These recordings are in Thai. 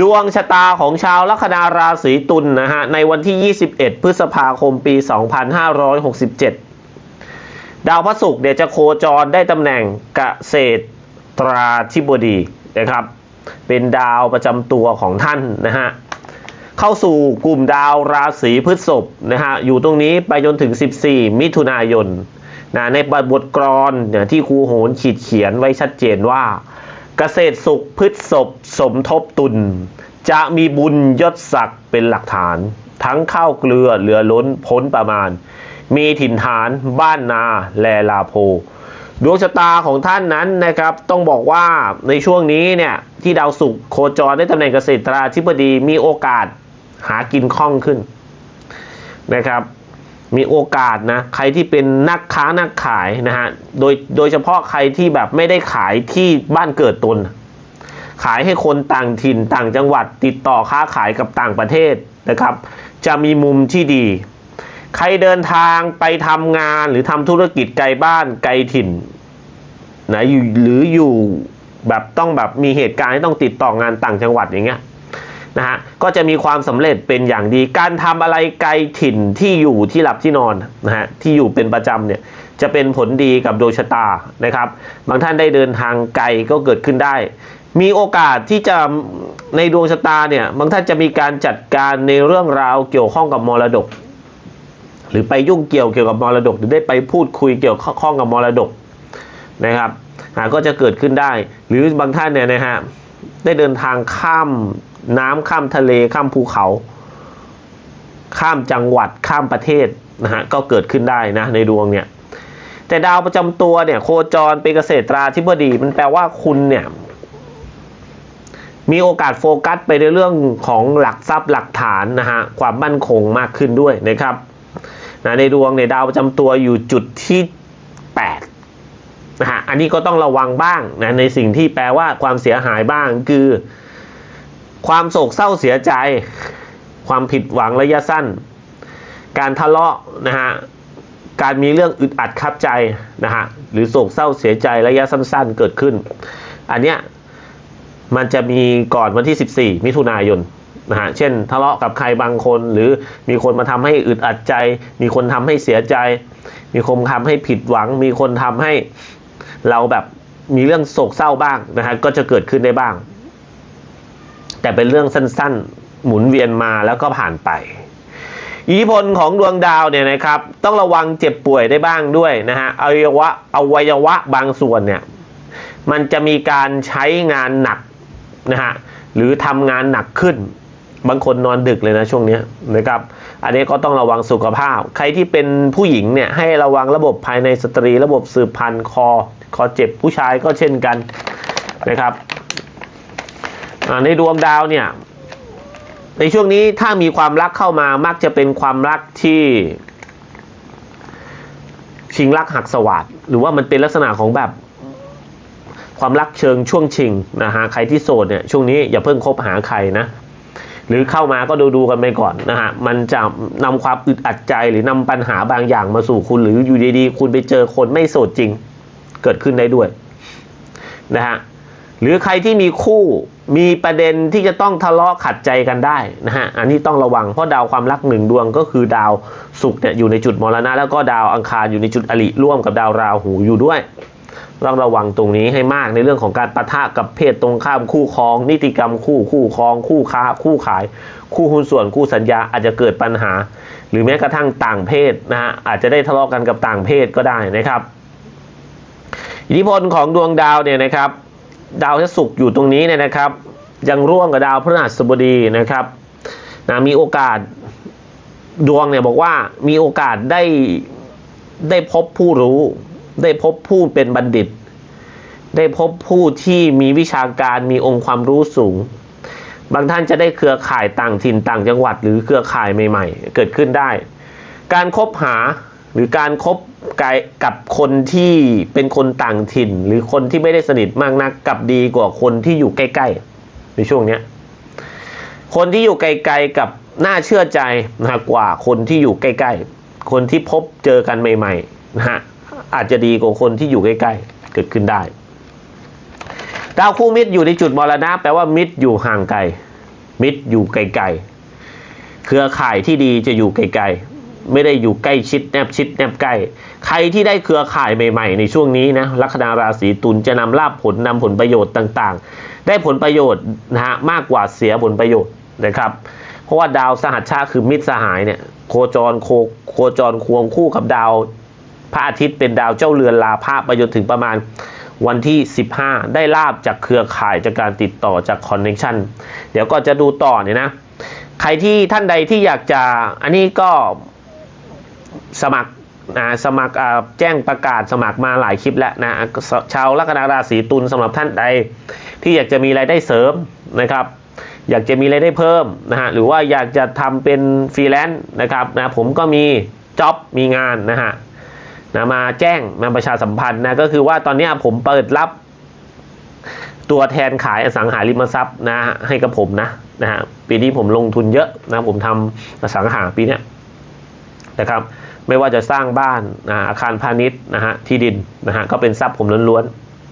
ดวงชะตาของชาวลัคนาราศีตุลนะฮะในวันที่ 21 พฤษภาคมปี 2567 ดาวพระศุกร์เนี่ยจะโคจรได้ตำแหน่งเกษตราธิบดีนะครับ เป็นดาวประจำตัวของท่านนะฮะเข้าสู่กลุ่มดาวราศีพฤษภนะฮะอยู่ตรงนี้ไปจนถึง 14 มิถุนายนนะในบทกรอนเนี่ยที่ครูโหนขีดเขียนไว้ชัดเจนว่า เกษตรสุขพฤษภสมทบตุลจะมีบุญยศศักดิ์เป็นหลักฐาน ทั้งข้าวเกลือเหลือล้นพ้นประมาณ มีถิ่นฐานบ้านนาแลลาโพ ดวงชะตาของท่านนั้นนะครับ ต้องบอกว่าในช่วงนี้เนี่ยที่ดาวศุกร์โคจรได้ตำแหน่งเกษตราธิบดีมีโอกาสหากินคล่องขึ้นนะครับ มีโอกาสนะใครที่เป็นนักค้านักขายนะฮะโดยโดยเฉพาะใครที่แบบไม่ได้ขายที่บ้านเกิดตน ขายให้คนต่างถิ่นต่างจังหวัดติดต่อค้าขายกับต่างประเทศนะครับ จะมีมุมที่ดี ใครเดินทางไปทำงานหรือทำธุรกิจไกลบ้านไกลถิ่นนะอยู่หรืออยู่แบบต้องแบบมีเหตุการณ์ที่ต้องติดต่องานต่างจังหวัดอย่างเงี้ย นะฮะก็จะมีความสำเร็จเป็นอย่างดี การทำอะไรไกลถิ่นที่อยู่ที่หลับที่นอนนะฮะที่อยู่เป็นประจำเนี่ยจะเป็นผลดีกับดวงชะตานะครับ บางท่านได้เดินทางไกลก็เกิดขึ้นได้ มีโอกาสที่จะในดวงชะตาเนี่ยบางท่านจะมีการจัดการในเรื่องราวเกี่ยวข้องกับมรดก หรือไปยุ่งเกี่ยวเกี่ยวกับมรดก หรือได้ไปพูดคุยเกี่ยวข้องกับมรดกนะครับก็จะเกิดขึ้นได้ หรือบางท่านเนี่ยนะฮะได้เดินทางข้าม น้ำข้ามทะเลข้ามภูเขา ข้ามจังหวัดข้ามประเทศนะฮะก็เกิดขึ้นได้นะในดวงเนี่ยแต่ดาวประจำตัวเนี่ยโคจรเป็นเกษตราธิบดี มันแปลว่าคุณเนี่ยมีโอกาสโฟกัสไปในเรื่องของหลักทรัพย์หลักฐานนะฮะความมั่นคงมากขึ้นด้วยนะครับนะในดวงในดาวประจำตัวอยู่จุดที่8นะฮะอันนี้ก็ต้องระวังบ้างนะในสิ่งที่แปลว่าความเสียหายบ้างคือ ความโศกเศร้าเสียใจ ความผิดหวังระยะสั้น การทะเลาะนะฮะการมีเรื่องอึดอัดคับใจนะฮะหรือโศกเศร้าเสียใจระยะสั้น ๆ เกิดขึ้น อันเนี้ยมันจะมีก่อนวันที่ 14 มิถุนายนนะฮะเช่นทะเลาะกับใครบางคน หรือมีคนมาทำให้อึดอัดใจ มีคนทำให้เสียใจ มีคนทำให้ผิดหวัง มีคนทำให้เราแบบมีเรื่องโศกเศร้าบ้างนะฮะก็จะเกิดขึ้นได้บ้าง แต่เป็นเรื่องสั้นๆ หมุนเวียนมาแล้วก็ผ่านไปอิทธิพลของดวงดาวเนี่ยนะครับ ต้องระวังเจ็บป่วยได้บ้างด้วยนะฮะอวัยวะอวัยวะบางส่วนเนี่ยมันจะมีการใช้งานหนักนะฮะหรือทำงานหนักขึ้น บางคนนอนดึกเลยนะช่วงนี้นะครับ อันนี้ก็ต้องระวังสุขภาพ ใครที่เป็นผู้หญิงเนี่ยให้ระวังระบบภายในสตรี ระบบสืบพันธุ์คอ คอเจ็บผู้ชายก็เช่นกันนะครับ ในดวงดาวเนี่ย ในช่วงนี้ถ้ามีความรักเข้ามามักจะเป็นความรักที่ชิงรักหักสวัสดหรือว่ามันเป็นลักษณะของแบบความรักเชิงช่วงชิงนะฮะใครที่โสดเนี่ยช่วงนี้อย่าเพิ่งคบหาใครนะ หรือเข้ามาก็ดูดูกันไปก่อนนะฮะมันจะนำความอึดอัดใจหรือนำปัญหาบางอย่างมาสู่คุณ หรืออยู่ดีๆ คุณไปเจอคนไม่โสดจริง เกิดขึ้นได้ด้วยนะฮะ หรือใครที่มีคู่มีประเด็นที่จะต้องทะเลาะขัดใจกันได้นะฮะอันนี้ต้องระวังเพราะดาวความรักหนึ่งดวงก็คือดาวศุกร์เนี่ยอยู่ในจุดมรณะ แล้วก็ดาวอังคารอยู่ในจุดอริร่วมกับดาวราหูอยู่ด้วยต้องระวังตรงนี้ให้มากในเรื่องของการปะทะกับเพศตรงข้ามคู่ครอง นิติกรรมคู่คู่ครอง คู่ค้า คู่ขาย คู่หุ้นส่วนคู่สัญญาอาจจะเกิดปัญหา หรือแม้กระทั่งต่างเพศนะฮะอาจจะได้ทะเลาะกันกับต่างเพศก็ได้นะครับ อิทธิพลของดวงดาวเนี่ยนะครับ ดาวพฤหัสศุกร์อยู่ตรงนี้เนี่ยนะครับ ยังร่วมกับดาวพฤหัสบดีนะครับนะมีโอกาสดวงเนี่ยบอกว่ามีโอกาสได้ได้พบผู้รู้ ได้พบผู้เป็นบัณฑิต ได้พบผู้ที่มีวิชาการมีองค์ความรู้สูง บางท่านจะได้เครือข่ายต่างถิ่นต่างจังหวัด หรือเครือข่ายใหม่ ๆ เกิดขึ้นได้ การคบหา หรือการคบก,กับคนที่เป็นคนต่างถิ่น หรือคนที่ไม่ได้สนิทมากนักกับดีกว่าคนที่อยู่ใกล้ๆ ในช่วงเนี้ยคนที่อยู่ไกลๆกับน่าเชื่อใจนะกว่าคนที่อยู่ใกล้ๆ คนที่พบเจอกันใหม่ๆนะฮะอาจจะดีกว่าคนที่อยู่ใกล้ๆ เกิดขึ้นได้ดาวคู่มิตรอยู่ในจุดมรณะแปลว่ามิตรอยู่ห่างไกล มิตรอยู่ไกลๆ เครือข่ายที่ดีจะอยู่ไกลๆ ไม่ได้อยู่ใกล้ชิดแนบชิดแนบใกล้ ใครที่ได้เครือข่ายใหม่ ๆ ในช่วงนี้นะลัคนาราศีตุลจะนำลาภผลนำผลประโยชน์ต่างๆ ได้ผลประโยชน์นะฮะมากกว่าเสียผลประโยชน์นะครับเพราะว่าดาวสหัชชาคือมิตรสหายเนี่ยโคจรโคโคจรควงคู่กับดาว พระอาทิตย์เป็นดาวเจ้าเรือนลาภประไปจนถึงประมาณวันที่ 15 ได้ลาบจากเครือข่ายจากการติดต่อจากคอนเน t ชันเดี๋ยวก็จะดูต่อเนี่ยนะ ใครที่ท่านใดที่อยากจะ อันนี้ก็ สมัครนะสมัครแจ้งประกาศสมัครมาหลายคลิปแล้วนะชาวลัคนาราศีตุลสำหรับท่านใด ที่อยากจะมีรายได้เสริมนะครับ อยากจะมีรายได้เพิ่มนะฮะหรือว่าอยากจะทำเป็นฟรีแลนซ์นะครับนะผมก็มีจ็อบมีงานนะฮะนะมาแจ้งมาประชาสัมพันธ์นะก็คือว่าตอนนี้ผมเปิดรับ ตัวแทนขายอสังหาริมทรัพย์นะให้กับผมนะนะฮะปีนี้ผมลงทุนเยอะนะผมทำอสังหาปีเนี้ย นะครับ ไม่ว่าจะสร้างบ้านอาคารพาณิชย์นะฮะที่ดินนะฮะก็เป็นทรัพย์ผมล้วน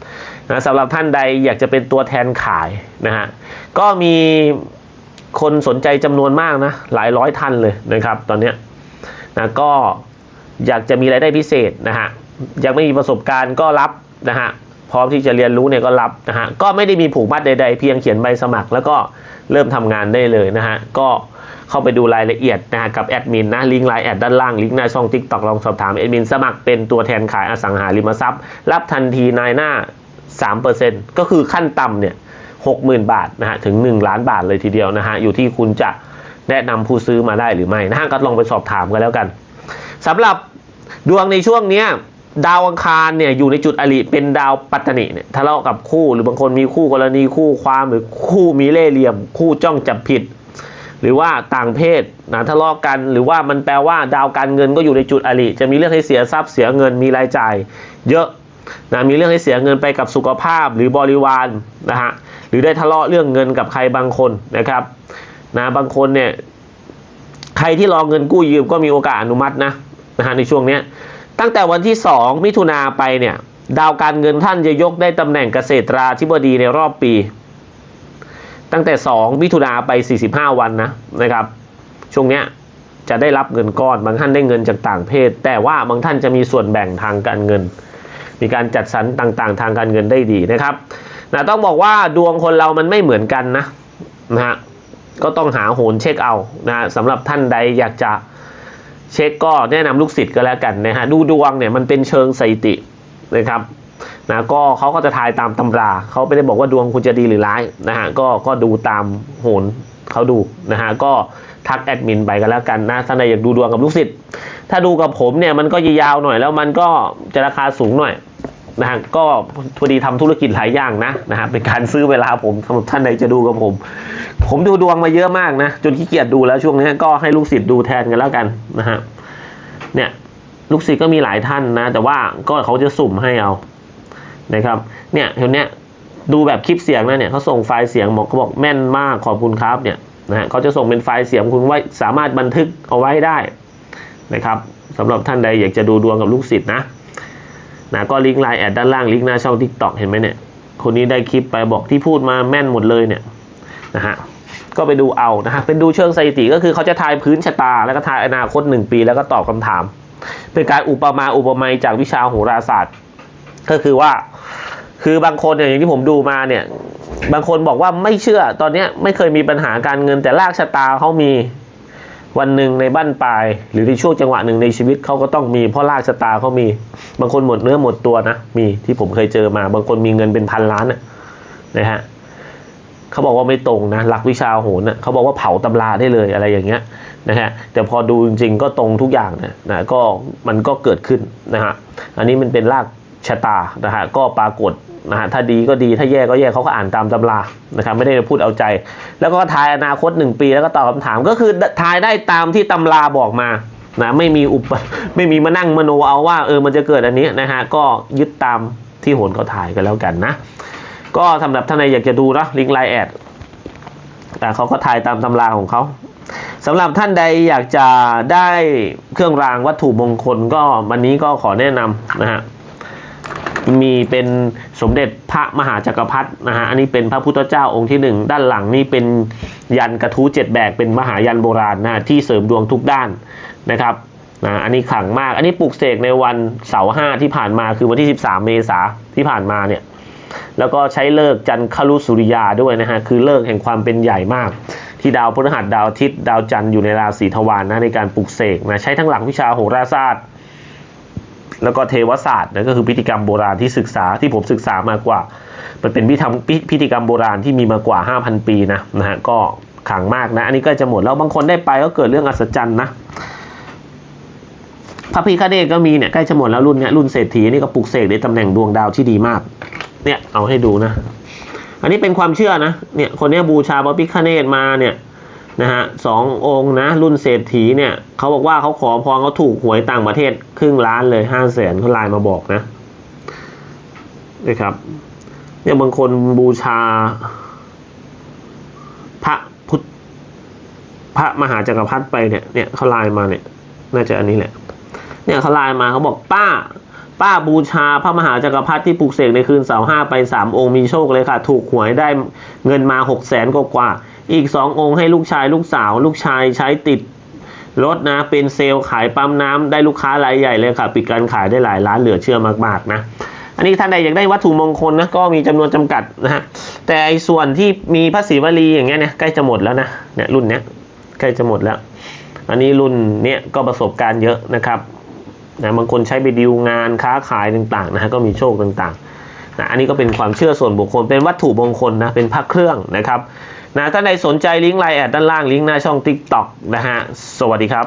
ๆนะสำหรับท่านใดอยากจะเป็นตัวแทนขายนะฮะก็มีคนสนใจจำนวนมากนะหลายร้อยท่านเลยนะครับ ตอนนี้นะก็อยากจะมีรายได้พิเศษนะฮะยังไม่มีประสบการณ์ก็รับนะฮะพร้อมที่จะเรียนรู้เนี่ยก็รับนะฮะก็ไม่ได้มีผูกมัดใด ๆ เพียงเขียนใบสมัคร แล้วก็เริ่มทำงานได้เลยนะฮะก็ เข้าไปดูรายละเอียดนะฮะกับแอดมินนะลิงก์ไลน์แอดด้านล่างลิงก์หน้าช่องทิกตอกลองสอบถามแอดมินสมัครเป็นตัวแทนขายอสังหาริมทรัพย์ รับทันทีนายหน้า 3%ก็คือขั้นต่ำเนี่ย60,000 บาทนะฮะถึง 1 ล้านบาทเลยทีเดียวนะฮะอยู่ที่คุณจะแนะนำผู้ซื้อมาได้หรือไม่นะฮะก็ลองไปสอบถามกันแล้วกันสำหรับดวงในช่วงเนี้ยดาวอังคารเนี่ยอยู่ในจุดอริเป็นดาวปัตตนิเนี่ยทะเลาะกับคู่หรือบางคนมีคู่กรณีคู่ความหรือคู่มีเล่เหลี่ยม คู่จ้องจับผิด หรือว่าต่างเพศนะทะเลาะกัน หรือว่ามันแปลว่าดาวการเงินก็อยู่ในจุดอริจะมีเรื่องให้เสียทรัพย์เสียเงินมีรายจ่าย เยอะนะมีเรื่องให้เสียเงินไปกับสุขภาพหรือบริวารนะฮะหรือได้ทะเลาะเรื่องเงินกับใครบางคนนะครับนะบางคนเนี่ยใครที่รอเงินกู้ยืมก็มีโอกาสอนุมัตินะนะฮะในช่วงนี้ตั้งแต่วันที่ 2 มิถุนาไปเนี่ยดาวการเงินท่านจะยกได้ตำแหน่งเกษตราธิบดีในรอบปี ตั้งแต่ 2 มิถุนาไป 45 วันนะนะครับ ช่วงเนี้ยจะได้รับเงินก้อนบางท่านได้เงินจากต่างเพศ แต่ว่าบางท่านจะมีส่วนแบ่งทางการเงิน มีการจัดสรรต่างๆ ทางการเงินได้ดีนะครับนะต้องบอกว่าดวงคนเรามันไม่เหมือนกันนะนะฮะก็ต้องหาโหนเช็คเอานะสำหรับท่านใดอยากจะเช็คก็แนะนำลูกศิษย์ก็แล้วกันนะฮะดูดวงเนี่ยมันเป็นเชิงสถิตินะครับ นะก็เขาก็จะทายตามตำราเขาไม่ได้บอกว่าดวงคุณจะดีหรือร้ายนะฮะก็ก็ดูตามโหนเขาดูนะฮะก็ทักแอดมินไปกันแล้วกันนะท่านใดอยากดูดวงกับลูกศิษย์ถ้าดูกับผมเนี่ยมันก็ยาวๆหน่อยแล้วมันก็จะราคาสูงหน่อยนะฮะก็พอดีทำธุรกิจหลายอย่างนะนะฮะเป็นการซื้อเวลาผมสำหรับท่านใดจะดูกับผม ผมดูดวงมาเยอะมากนะจนขี้เกียจดูแล้วช่วงนี้ก็ให้ลูกศิษย์ดูแทนกันแล้วกันนะฮะเนี่ยลูกศิษย์ก็มีหลายท่านนะ แต่ว่าก็เขาจะสุ่มให้เอา นะครับเนี่ยเนเนี้ยดูแบบคลิปเสียงนะเนี่ยเขาส่งไฟล์เสียงบอกเขาบอกแม่นมากขอบคุณครับเนี่ยนะฮะเขาจะส่งเป็นไฟล์เสียงคุณไว้สามารถบันทึกเอาไว้ได้นะครับสำหรับท่านใดอยากจะดูดวงกับลูกศิษย์นะนะก็ลิงก์ไลน์แอดด้านล่างลิงก์หน้าช่องทิกตอกเห็นไหมเนี่ยคนนี้ได้คลิปไปบอกที่พูดมาแม่นหมดเลยเนี่ยนะฮะก็ไปดูเอานะฮะเป็นดูเชิงสถิติก็คือเขาจะทายพื้นชะตา แล้วก็ทายอนาคตหนึ่งปีแล้วก็ตอบคำถาม เป็นการอุปมาอุปไมยจากวิชาโหราศาสตร์ ก็คือว่า คือบางคนเนี่ยอย่างที่ผมดูมาเนี่ย บางคนบอกว่าไม่เชื่อตอนเนี้ยไม่เคยมีปัญหาการเงินแต่ลากชะตาเขามีวันหนึ่งในบ้านปลาย หรือในช่วงจังหวะหนึ่งในชีวิตเขาก็ต้องมีเพราะลากชะตาเขามี บางคนหมดเนื้อหมดตัวนะมีที่ผมเคยเจอมา บางคนมีเงินเป็นพันล้านนะนะฮะเขาบอกว่าไม่ตรงนะหลักวิชาโหนนะเขาบอกว่าเผาตำราได้เลยอะไรอย่างเงี้ยนะฮะแต่พอดูจริงๆก็ตรงทุกอย่างนะนะก็มันก็เกิดขึ้นนะฮะอันนี้มันเป็นราก ชะตานะฮะก็ปรากฏนะฮะถ้าดีก็ดีถ้าแย่ก็แย่เขาก็อ่านตามตำรานะครับไม่ได้พูดเอาใจ แล้วก็ทายอนาคตหนึ่งปีแล้วก็ตอบคำถามก็คือทายได้ตามที่ตำราบอกมานะไม่มีอุปไม่มีมานั่งมโนเอาว่าเออมันจะเกิดอันนี้นะฮะก็ยึดตามที่โหนเขาถ่ายกันแล้วกันนะ ก็สำหรับท่านใดอยากจะดูนะลิงก์ไลน์แอดแต่เขาก็ถ่ายตามตำราของเขาสำหรับท่านใดอยากจะได้เครื่องรางวัตถุมงคลก็วันนี้ก็ขอแนะนำนะฮะ มีเป็นสมเด็จพระมหาจักรพรรดินะฮะอันนี้เป็นพระพุทธเจ้าองค์ที่หนึ่งด้านหลังนี่เป็นยันกระทู้เจ็ดแบกเป็นมหายันโบราณนะที่เสริมดวงทุกด้านนะครับนะอันนี้ขังมาก อันนี้ปลูกเสกในวันเสาร์ห้าที่ผ่านมาคือวันที่ 13 เมษาที่ผ่านมาเนี่ยแล้วก็ใช้เลิกจันทครุสุริยาด้วยนะฮะคือเลิกแห่งความเป็นใหญ่มาก ที่ดาวพฤหัสดาวอาทิตย์ดาวจันทร์อยู่ในราศีทวารนะในการปลุกเสกนะใช้ทั้งหลักวิชาโหราศาสตร์ แล้วก็เทวศาสตร์นะก็คือพิธีกรรมโบราณที่ศึกษาที่ผมศึกษามากกว่า มันเป็นพิธีพิพิธีกรรมโบราณที่มีมากว่า 5,000 ปีนะนะฮะก็ขังมากนะ อันนี้ก็จะหมดแล้วบางคนได้ไปก็เกิดเรื่องอัศจรรย์นะพระพิฆเนศก็มีเนี่ยใกล้จะหมดแล้วรุ่นเนี้ยรุ่นเศรษฐีนี่ก็ปลุกเสกในตำแหน่งดวงดาวที่ดีมาก เนี่ยเอาให้ดูนะ อันนี้เป็นความเชื่อนะเนี่ยคนเนี้ยบูชาพระพิฆเนศมาเนี่ย นะฮะสององค์นะรุ่นเศรษฐีเนี่ยเขาบอกว่าเขาขอพรเขาถูกหวยต่างประเทศครึ่งล้านเลยห้าแสนเขาไลน์มาบอกนะนะครับเนี่ยบางคนบูชา พระพุทธพระมหาจักรพรรดิไปเนี่ยเนี่ยเขาไลน์มาเนี่ย น่าจะอันนี้แหละ เนี่ยเขาไลน์มาเขาบอกป้า ป้าบูชาพระมหาจักรพรรดิที่ปลูกเสกในคืนเสาร์ห้าไปสามองค์มีโชคเลยค่ะ ถูกหวยได้เงินมาหกแสนกว่า อีกสององค์ให้ลูกชายลูกสาว ลูกชายใช้ติดรถนะ เป็นเซลล์ขายปั๊มน้ำได้ลูกค้ารายใหญ่เลยค่ะ ปิดการขายได้หลายล้านเหลือเชื่อมากๆนะอันนี้ท่านใดอยากได้วัตถุมงคลนะก็มีจำนวนจำกัดนะฮะแต่ไอ้ส่วนที่มีพระศรีวลีอย่างเงี้ยเนี่ยใกล้จะหมดแล้วนะเนี่ยรุ่นเนี้ยใกล้จะหมดแล้ว อันนี้รุ่นเนี้ยก็ประสบการณ์เยอะนะครับนะบางคนใช้ไปดีลงานค้าขายต่างๆนะฮะก็มีโชคต่างๆนะอันนี้ก็เป็นความเชื่อส่วนบุคคลเป็นวัตถุมงคลนะเป็นพระเครื่องนะครับ นะถ้าใดสนใจลิงก์ไลน์แอดด้านล่างลิงก์หน้าช่อง TikTok นะฮะ สวัสดีครับ